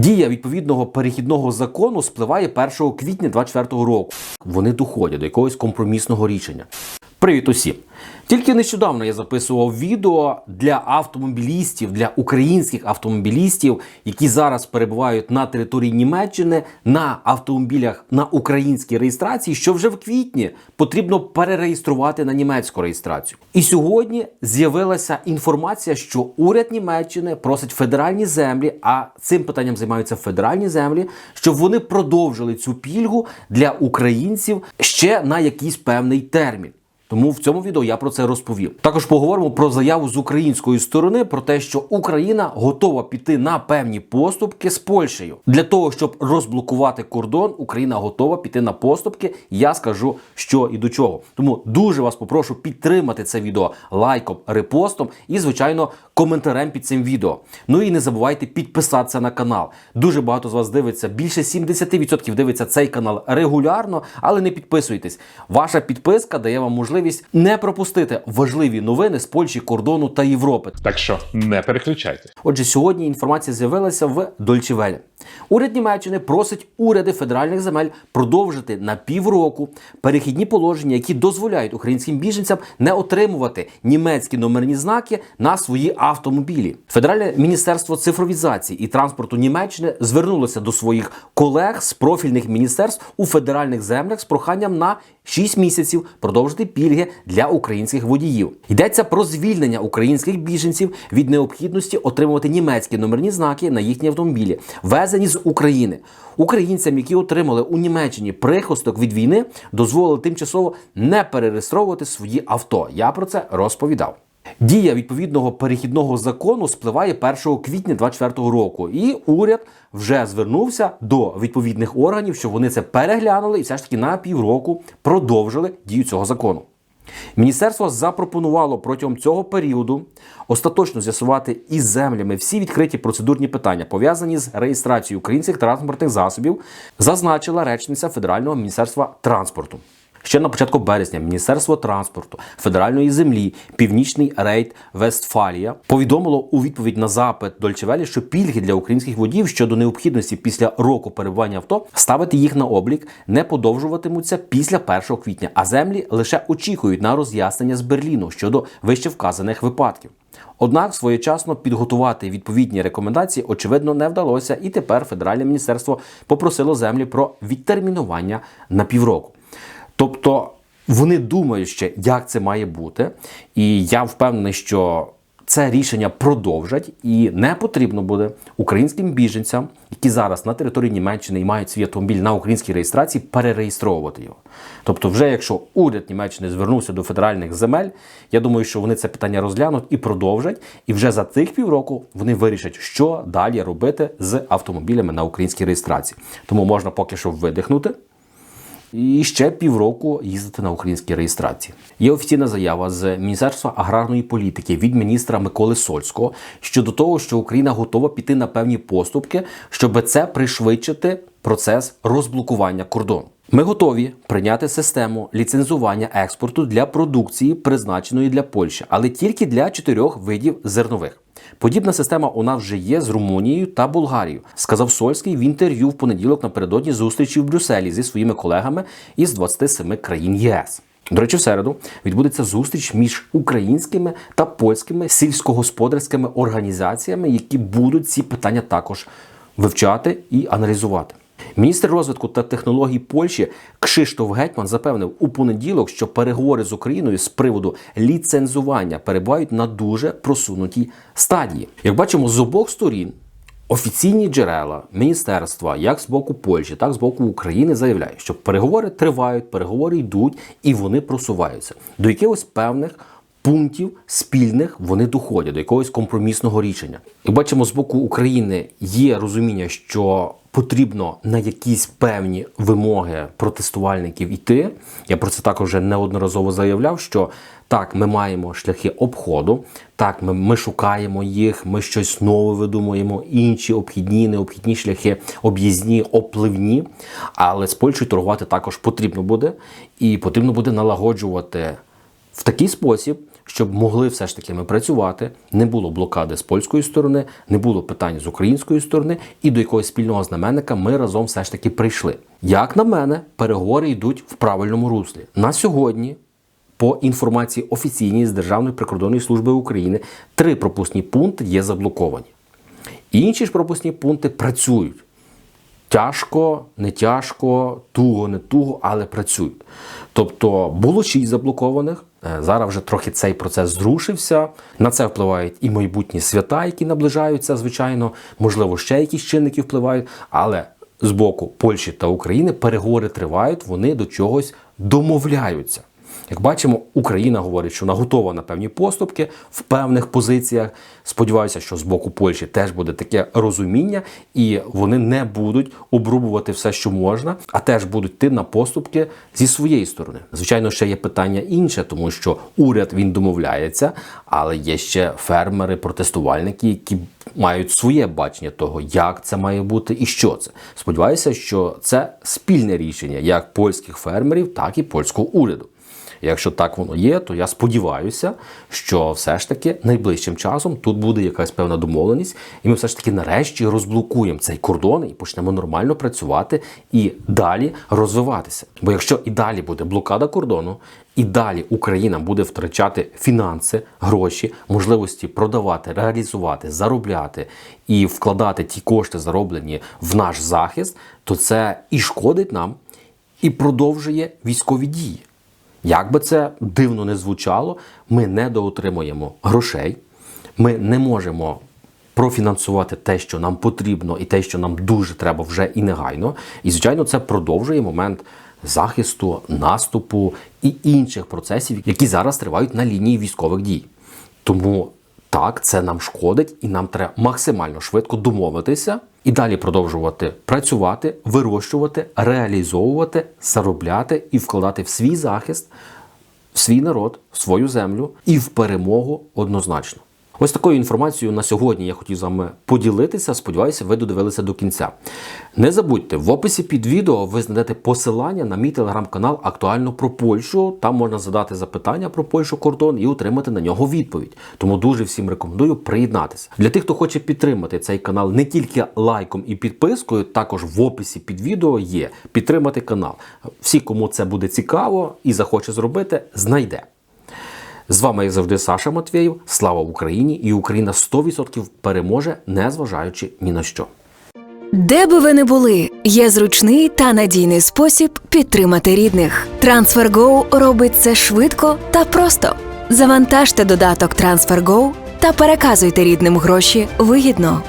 Дія відповідного перехідного закону спливає 1 квітня 2024 року. Вони доходять до якогось компромісного рішення. Привіт усім! Тільки нещодавно я записував відео для автомобілістів, для українських автомобілістів, які зараз перебувають на території Німеччини на автомобілях на українській реєстрації, що вже в квітні потрібно перереєструвати на німецьку реєстрацію. І сьогодні з'явилася інформація, що уряд Німеччини просить федеральні землі, а цим питанням займаються федеральні землі, щоб вони продовжили цю пільгу для українців ще на якийсь певний термін. Тому в цьому відео я про це розповів. Також поговоримо про заяву з української сторони про те, що Україна готова піти на певні поступки з Польщею. Для того щоб розблокувати кордон, Україна готова піти на поступки. Я скажу, що і до чого. Тому дуже вас попрошу підтримати це відео лайком, репостом і, звичайно, коментарем під цим відео. Ну і не забувайте підписатися на канал. Дуже багато з вас дивиться. Більше 70% дивиться цей канал регулярно, але не підписуйтесь. Ваша підписка дає вам можливість не пропустити важливі новини з Польщі, кордону та Європи. Так що не переключайте. Отже, сьогодні інформація з'явилася в Дольче Веле. Уряд Німеччини просить уряди федеральних земель продовжити на півроку перехідні положення, які дозволяють українським біженцям не отримувати німецькі номерні знаки на свої автомобілі. Федеральне міністерство цифровізації і транспорту Німеччини звернулося до своїх колег з профільних міністерств у федеральних землях з проханням на 6 місяців продовжити пільги для українських водіїв. Йдеться про звільнення українських біженців від необхідності отримувати німецькі номерні знаки на їхні автомобілі, везені з України. Українцям, які отримали у Німеччині прихисток від війни, дозволили тимчасово не перереєстровувати свої авто. Я про це розповідав. Дія відповідного перехідного закону спливає 1 квітня 2024 року, і уряд вже звернувся до відповідних органів, щоб вони це переглянули і все ж таки на півроку продовжили дію цього закону. Міністерство запропонувало протягом цього періоду остаточно з'ясувати із землями всі відкриті процедурні питання, пов'язані з реєстрацією українських транспортних засобів, зазначила речниця Федерального міністерства транспорту. Ще на початку березня Міністерство транспорту, федеральної землі, Північний рейд Вестфалія повідомило у відповідь на запит Дольчевелі, що пільги для українських водіїв щодо необхідності після року перебування авто ставити їх на облік не подовжуватимуться після 1 квітня, а землі лише очікують на роз'яснення з Берліну щодо вище вказаних випадків. Однак своєчасно підготувати відповідні рекомендації очевидно не вдалося, і тепер федеральне міністерство попросило землі про відтермінування на півроку. Тобто вони думають ще, як це має бути, і я впевнений, що це рішення продовжать і не потрібно буде українським біженцям, які зараз на території Німеччини і мають свій автомобіль на українській реєстрації, перереєстровувати його. Тобто, вже якщо уряд Німеччини звернувся до федеральних земель, я думаю, що вони це питання розглянуть і продовжать. І вже за цих півроку вони вирішать, що далі робити з автомобілями на українській реєстрації. Тому можна поки що видихнути і ще півроку їздити на українській реєстрації. Є офіційна заява з Міністерства аграрної політики від міністра Миколи Сольського щодо того, що Україна готова піти на певні поступки, щоб це пришвидшити процес розблокування кордону. Ми готові прийняти систему ліцензування експорту для продукції, призначеної для Польщі, але тільки для чотирьох видів зернових. Подібна система у нас вже є з Румунією та Болгарією, сказав Сольський в інтерв'ю в понеділок напередодні зустрічі в Брюсселі зі своїми колегами із 27 країн ЄС. До речі, в середу відбудеться зустріч між українськими та польськими сільськогосподарськими організаціями, які будуть ці питання також вивчати і аналізувати. Міністр розвитку та технологій Польщі Кшиштоф Гетьман запевнив у понеділок, що переговори з Україною з приводу ліцензування перебувають на дуже просунутій стадії. Як бачимо, з обох сторін офіційні джерела міністерства, як з боку Польщі, так і з боку України, заявляють, що переговори тривають, переговори йдуть і вони просуваються до якихось певних. Пунктів спільних вони доходять до якогось компромісного рішення. І бачимо, з боку України є розуміння, що потрібно на якісь певні вимоги протестувальників іти. Я про це також вже неодноразово заявляв, що так, ми маємо шляхи обходу, так, ми, ми шукаємо їх, ми щось нове видумуємо, інші обхідні, необхідні шляхи, об'їзні, опливні. Але з Польщею торгувати також потрібно буде, і потрібно буде налагоджувати в такий спосіб, щоб могли все ж таки ми працювати, не було блокади з польської сторони, не було питань з української сторони, і до якогось спільного знаменника ми разом все ж таки прийшли. Як на мене, переговори йдуть в правильному руслі. На сьогодні по інформації офіційній з Державної прикордонної служби України три пропускні пункти є заблоковані. Інші ж пропускні пункти працюють. Тяжко, не тяжко, туго, не туго, але працюють. Тобто було шість заблокованих. Е, Зараз вже трохи цей процес зрушився. На це впливають і майбутні свята, які наближаються, звичайно, можливо, ще якісь чинники впливають. Але з боку Польщі та України переговори тривають, вони до чогось домовляються. Як бачимо, Україна говорить, що вона готова на певні поступки в певних позиціях. Сподіваюся, що з боку Польщі теж буде таке розуміння, і вони не будуть обрубувати все, що можна, а теж будуть йти на поступки зі своєї сторони. Звичайно, ще є питання інше, тому що уряд він домовляється, але є ще фермери, протестувальники, які мають своє бачення того, як це має бути і що це. Сподіваюся, що це спільне рішення як польських фермерів, так і польського уряду. Якщо так воно є, то я сподіваюся, що все ж таки найближчим часом тут буде якась певна домовленість, і ми все ж таки нарешті розблокуємо цей кордон і почнемо нормально працювати і далі розвиватися. Бо якщо і далі буде блокада кордону, і далі Україна буде втрачати фінанси, гроші, можливості продавати, реалізувати, заробляти і вкладати ті кошти, зароблені в наш захист, то це і шкодить нам, і продовжує військові дії. Як би це дивно не звучало, ми не доотримуємо грошей, ми не можемо профінансувати те, що нам потрібно, і те, що нам дуже треба вже і негайно. І, звичайно, це продовжує момент захисту, наступу і інших процесів, які зараз тривають на лінії військових дій. Тому так, це нам шкодить, і нам треба максимально швидко домовитися і далі продовжувати працювати, вирощувати, реалізовувати, заробляти і вкладати в свій захист, в свій народ, в свою землю і в перемогу однозначно. Ось такою інформацією на сьогодні я хотів з вами поділитися. Сподіваюся, ви додивилися до кінця. Не забудьте, в описі під відео ви знайдете посилання на мій телеграм-канал Актуально про Польщу. Там можна задати запитання про Польщу кордон і отримати на нього відповідь. Тому дуже всім рекомендую приєднатися. Для тих, хто хоче підтримати цей канал не тільки лайком і підпискою, також в описі під відео є підтримати канал. Всі, кому це буде цікаво і захоче зробити, знайде. З вами, як завжди, Саша Матвєєв. Слава Україні! І Україна 100% переможе, незважаючи ні на що. Де би ви не були, є зручний та надійний спосіб підтримати рідних. TransferGo робить це швидко та просто. Завантажте додаток TransferGo та переказуйте рідним гроші вигідно.